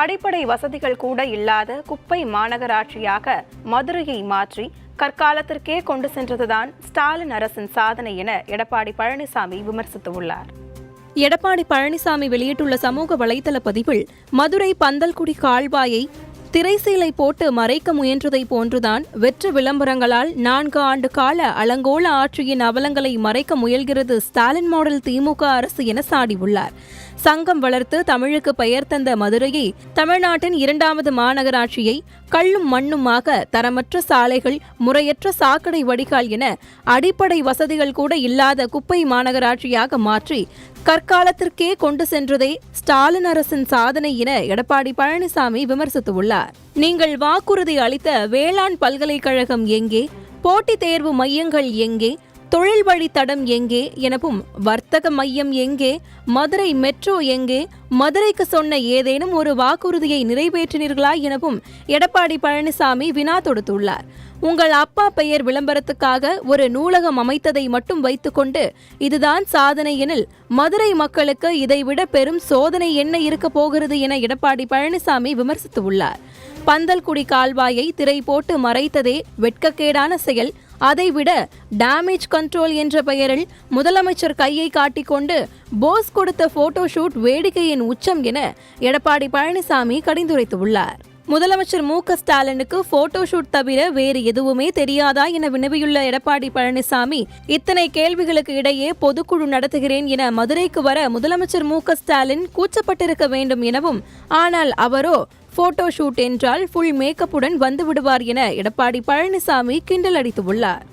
அடிப்படை வசதிகள் கூட இல்லாத குப்பை மாநகராட்சியாக மதுரையை மாற்றி கற்காலத்திற்கே கொண்டு சென்றதுதான் ஸ்டாலின் அரசின் சாதனை என எடப்பாடி பழனிசாமி விமர்சித்துள்ளார். எடப்பாடி பழனிசாமி வெளியிட்டுள்ள சமூக வலைதள பதிவில் மதுரை பந்தல்குடி கால்வாயை திரைசீலை போட்டு மறைக்க முயன்றதை போன்றுதான் வெற்று விளம்பரங்களால் நான்கு ஆண்டு கால அலங்கோல ஆட்சியின் அவலங்களை மறைக்க முயல்கிறது ஸ்டாலின் மாடல் திமுக அரசு என சாடியுள்ளார். சங்கம் வளர்த்து தமிழுக்கு பெயர் தந்த மதுரையை தமிழ்நாட்டின் இரண்டாவது மாநகராட்சியை கள்ளும் மண்ணுமாக தரமற்ற சாலைகள் முறையற்ற சாக்கடை வடிகால் என அடிப்படை வசதிகள் கூட இல்லாத குப்பை மாநகராட்சியாக மாற்றி கற்காலத்திற்கே கொண்டு சென்றதே ஸ்டாலின் அரசின் சாதனை என எடப்பாடி பழனிசாமி விமர்சித்துள்ளார். நீங்கள் வாக்குறுதி அளித்த வேளாண் பல்கலைக்கழகம் எங்கே? போட்டித் தேர்வு மையங்கள் எங்கே? தொழில் வழித்தடம் எங்கே? எனவும் வர்த்தக மையம் எங்கே? மதுரை மெட்ரோ எங்கே? மதுரைக்கு சொன்ன ஏதேனும் ஒரு வாக்குறுதியை நிறைவேற்றினீர்களா? எனவும் எடப்பாடி பழனிசாமி வினா தொடுத்துள்ளார். உங்கள் அப்பா பெயர் விளம்பரத்துக்காக ஒரு நூலகம் அமைத்ததை மட்டும் வைத்துக்கொண்டு இதுதான் சாதனை எனில் மதுரை மக்களுக்கு இதைவிட பெரும் சோதனை என்ன இருக்க போகிறது என எடப்பாடி பழனிசாமி விமர்சித்துள்ளார் பந்தல்குடி கால்வாயை திரை போட்டு மறைத்ததே வெட்கக்கேடான செயல். அதைவிட டேமேஜ் கண்ட்ரோல் என்ற பெயரில் முதலமைச்சர் கையை காட்டிக்கொண்டு போஸ் கொடுத்த போட்டோ ஷூட் வேடிக்கையின் உச்சம் என எடப்பாடி பழனிசாமி கடிந்துரைத்துள்ளார் முதலமைச்சர் மு க ஸ்டாலினுக்கு போட்டோ ஷூட் தவிர வேறு எதுவுமே தெரியாதா என வினவியுள்ள எடப்பாடி பழனிசாமி இத்தனை கேள்விகளுக்கு இடையே பொதுக்குழு நடத்துகிறேன் என மதுரைக்கு வர முதலமைச்சர் மு க ஸ்டாலின் கூச்சப்பட்டிருக்க வேண்டும் எனவும் ஆனால் அவரோ போட்டோ ஷூட் என்றால் ஃபுல் மேக்கப்புடன் வந்து விடுவார் என எடப்பாடி பழனிசாமி கிண்டல் அடித்துள்ளார்